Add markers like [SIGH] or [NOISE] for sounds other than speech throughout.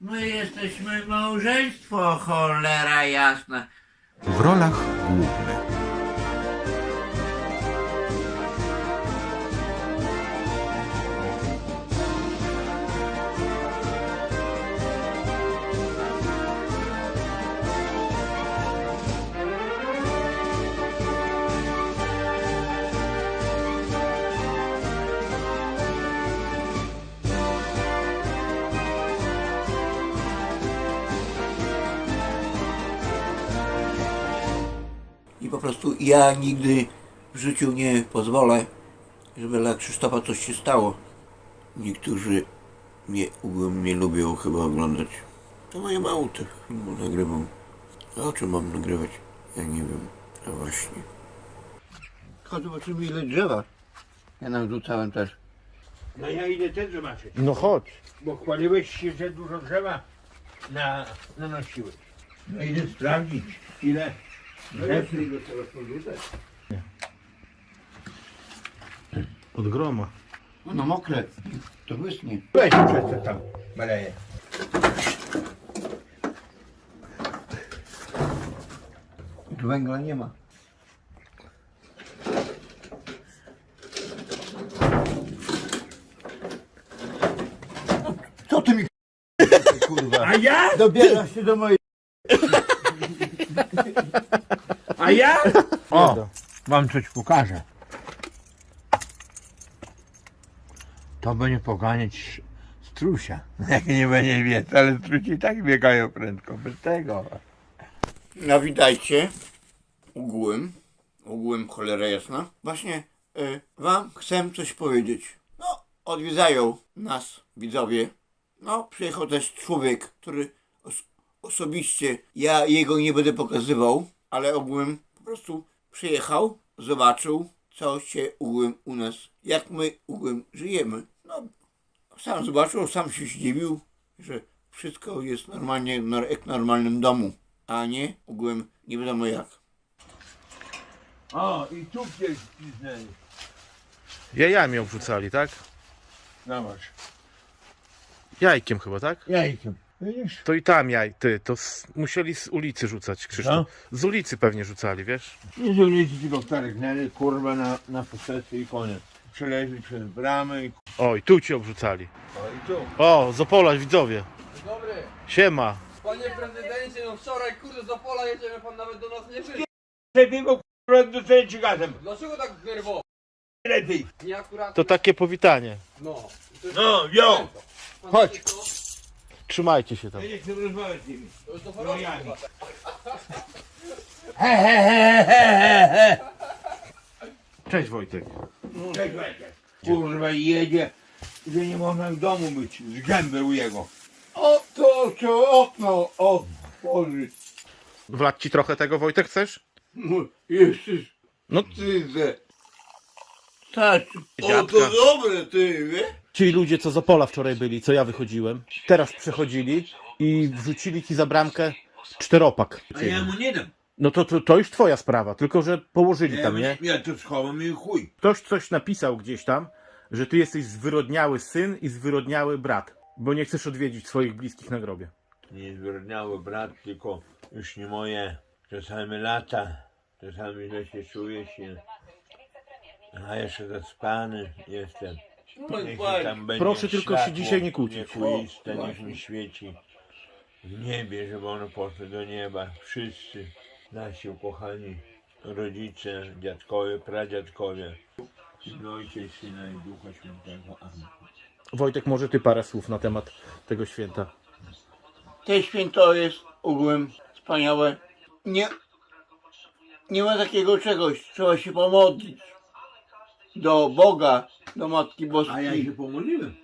My jesteśmy małżeństwo, cholera jasna. W rolach głównych I po prostu ja nigdy w życiu nie pozwolę, żeby dla Krzysztofa coś się stało. Niektórzy mnie, mnie lubią chyba oglądać. To moje mało tych filmów nagrywam. A o czym mam nagrywać? Ja nie wiem. A właśnie. Chodź zobaczymy ile drzewa. Ja nam rzucałem też. No ja idę też zobaczyć, No chodź. bo chwaliłeś się, że dużo drzewa na, nanosiłeś. No idę sprawdzić, ile go porzucać. Od groma. No mokre. To wysnie. Weź przez co tam maleje. Tu węgla nie ma. Co ty mi [LAUGHS] kurwa? A ja? Dobierasz się do mojej... [LAUGHS] A ja? [LAUGHS] O, wam coś pokażę. To będzie poganiać strusia. [LAUGHS] Jak nie będzie wiec, ale strusi i tak biegają prędko, bez tego. No witajcie. Ogółem. Ogółem cholera jasna. Właśnie y, wam chcę coś powiedzieć. No, odwiedzają nas widzowie. No, przyjechał też człowiek, który os- osobiście, ja jego nie będę pokazywał, ale ogółem po prostu przyjechał, zobaczył, co się ogółem u nas, jak my ogółem żyjemy. No, sam zobaczył, sam się zdziwił, że wszystko jest normalnie nor- jak w normalnym domu, a nie ogółem nie wiadomo jak. O, i tu gdzieś piznęli. Jajami obrzucali, tak? Zobacz. Jajkiem chyba, tak? Jajkiem. Widzisz? To i tam jaj, ty, to z, musieli z ulicy rzucać, Krzysztof. Z ulicy pewnie rzucali, wiesz? Nie z ulicy, tylko wtargnęli, kurwa, na, na posesję i koniec. Przeleźli przez bramę i... Oj, tu ci obrzucali. O, i tu. O, z Opola, widzowie. Dobry, Siema. panie prezydencie, no wczoraj kurde z Opola jedziemy, pan nawet do nas nie przyjdzie. Tego kurwa docenić gazem. Dlaczego tak nerwowo? Lepiej. Nie akurat. To takie powitanie. No. No, jo. Pan chodź. Trzymajcie się tam. Nie chcę rozmawiać z nimi. Do No chyba. He, he, he, he, he, he. Cześć Wojtek. Cześć, Wojtek. Kurwa jedzie, że nie można w domu być, z gęby u jego. O, to co okno otworzyć. Wlać ci trochę tego, Wojtek, chcesz? No, jeszcze No. wstydzę. Tak, o Dziadka. to dobre ty, wie? Ci ludzie, co z Opola wczoraj byli, co ja wychodziłem, teraz przechodzili i wrzucili ci za bramkę czteropak. A ja mu nie dam. No to, to, to już twoja sprawa, tylko że położyli tam, nie? ja to schowam i chuj. Ktoś coś napisał gdzieś tam, że ty jesteś zwyrodniały syn i zwyrodniały brat, bo nie chcesz odwiedzić swoich bliskich na grobie. Nie zwyrodniały brat, tylko już nie moje. Czasami lata, czasami źle się czuję się. A jeszcze zaspany jestem. Niech tam będzie Proszę tylko się dzisiaj nie kłócić. Wiekuiste, niech mi świeci w niebie, żeby one poszły do nieba. Wszyscy nasi ukochani rodzice, dziadkowie, pradziadkowie. I Syna i Ducha Świętego. Amen. Wojtek, może ty parę słów na temat tego święta. Te święto jest ogółem wspaniałe. Nie, nie ma takiego czegoś. Trzeba się pomodlić do Boga, do Matki Boskiej. pomodliłem.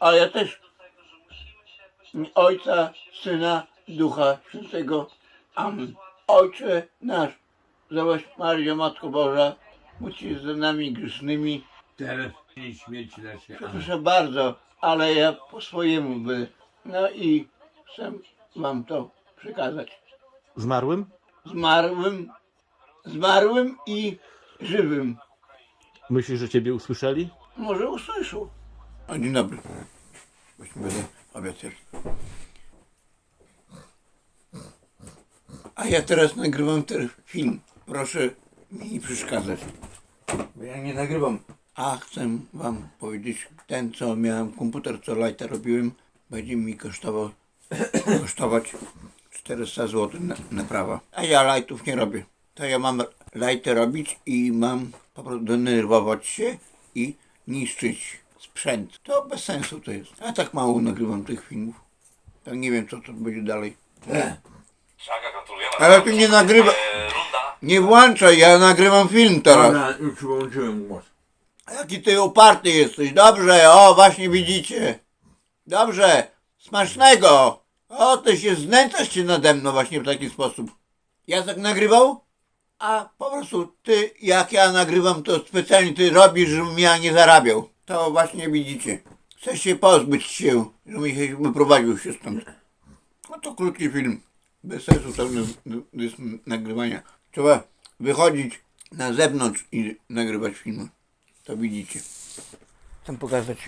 A ja też. Ojca, Syna, Ducha Świętego. Amen. Ojcze nasz, zobacz Mario, Matko Boża, módl się z nami grzesznymi. Teraz nie śmierci nasze. Amen. Proszę bardzo, ale ja po swojemu by. No i chcę wam to przekazać. Zmarłym? Zmarłym, zmarłym i żywym. Myślisz, że Ciebie usłyszeli? Może usłyszał. A dzień dobry. Właśnie będę obiad. A ja teraz nagrywam ten film. Proszę mi nie przeszkadzać. Bo ja nie nagrywam. A chcę wam powiedzieć, ten co miałem komputer, co lighta robiłem, będzie mi kosztował, [COUGHS] kosztować 400 zł na, naprawa. A ja lightów nie robię. To ja mam lighty robić i mam po prostu denerwować się i niszczyć sprzęt. To bez sensu to jest. Ja tak mało nagrywam tych filmów. To nie wiem co to będzie dalej. Gratulujemy. Ale ty nie nagrywa. E. Nie włączaj, ja nagrywam film teraz. Dobra, już wyłączyłem głos. Jaki ty uparty jesteś. Dobrze, o właśnie widzicie. Dobrze, smacznego. O, ty się znęcasz się nade mną właśnie w taki sposób. Ja tak nagrywał? A po prostu ty, jak ja nagrywam, to specjalnie ty robisz, żebym ja nie zarabiał. To właśnie widzicie. Chcesz się pozbyć się, żebym się wyprowadził się stąd. No to krótki film. Bez sensu to nagrywania. Trzeba wychodzić na zewnątrz i nagrywać filmy. To widzicie. Chcę pokazać.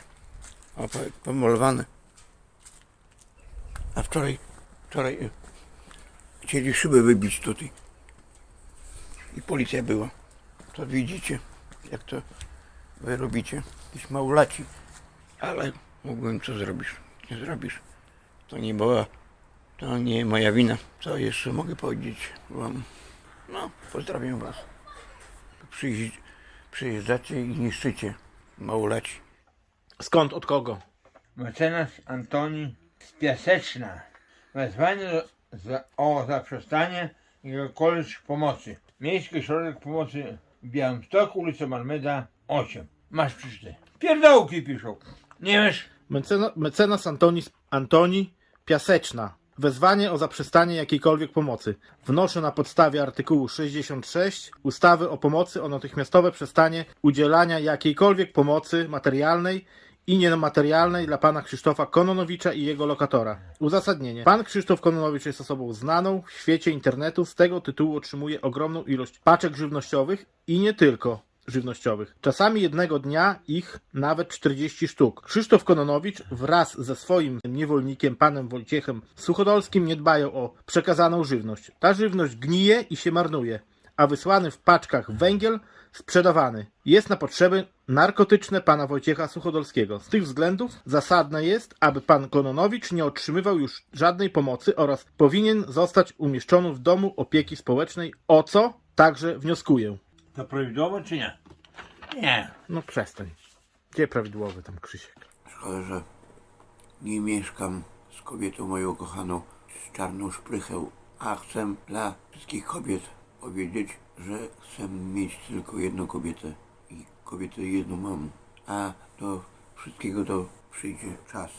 O, po- pomalowane. A wczoraj, wczoraj chcieli szyby wybić tutaj. I policja była. To widzicie, jak to wy robicie. Jakieś małolaci. Ale mógłbym co zrobisz. Nie zrobisz. To nie była, to nie moja wina. Co jeszcze mogę powiedzieć wam? No, pozdrawiam was. Przyjeźdź, przyjeżdżacie i niszczycie małolaci. Skąd, od kogo? Mecenas Antoni z Piaseczna. Wezwanie do, za, o zaprzestanie jakiejkolwiek pomocy. Miejski Ośrodek Pomocy w Białymstoku, ulica Malmeda 8. Masz przeczytać. Pierdołki piszą. Nie wiesz? Mecena, mecenas Antoni, Antoni Piaseczna. Wezwanie o zaprzestanie jakiejkolwiek pomocy. Wnoszę na podstawie artykułu 66 ustawy o pomocy o natychmiastowe przestanie udzielania jakiejkolwiek pomocy materialnej i niematerialnej dla pana Krzysztofa Kononowicza i jego lokatora. Uzasadnienie. Pan Krzysztof Kononowicz jest osobą znaną w świecie internetu, z tego tytułu otrzymuje ogromną ilość paczek żywnościowych i nie tylko żywnościowych. Czasami jednego dnia ich nawet 40 sztuk. Krzysztof Kononowicz wraz ze swoim niewolnikiem, panem Wojciechem Suchodolskim, nie dbają o przekazaną żywność. Ta żywność gnije i się marnuje, a wysłany w paczkach węgiel sprzedawany jest na potrzeby narkotyczne pana Wojciecha Suchodolskiego. Z tych względów zasadne jest, aby pan Kononowicz nie otrzymywał już żadnej pomocy oraz powinien zostać umieszczony w domu opieki społecznej, o co także wnioskuję. To prawidłowo czy nie? Nie. No przestań. Gdzie prawidłowy tam Krzysiek? Szkoda, że nie mieszkam z kobietą moją kochaną, z czarną szprychę, a chcę dla wszystkich kobiet powiedzieć, że chcę mieć tylko jedną kobietę i kobietę jedną mam, a do wszystkiego to przyjdzie czas.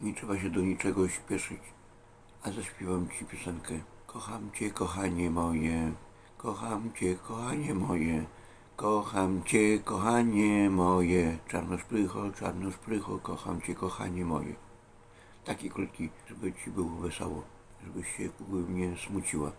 Nie trzeba się do niczego śpieszyć. A zaśpiewam ci piosenkę. Kocham cię, kochanie moje. Kocham cię, kochanie moje. Kocham cię, kochanie moje. Czarnoszprycho, czarnoszprycho, kocham cię, kochanie moje. Taki krótki, żeby ci było wesoło. Żebyś się nie smuciła.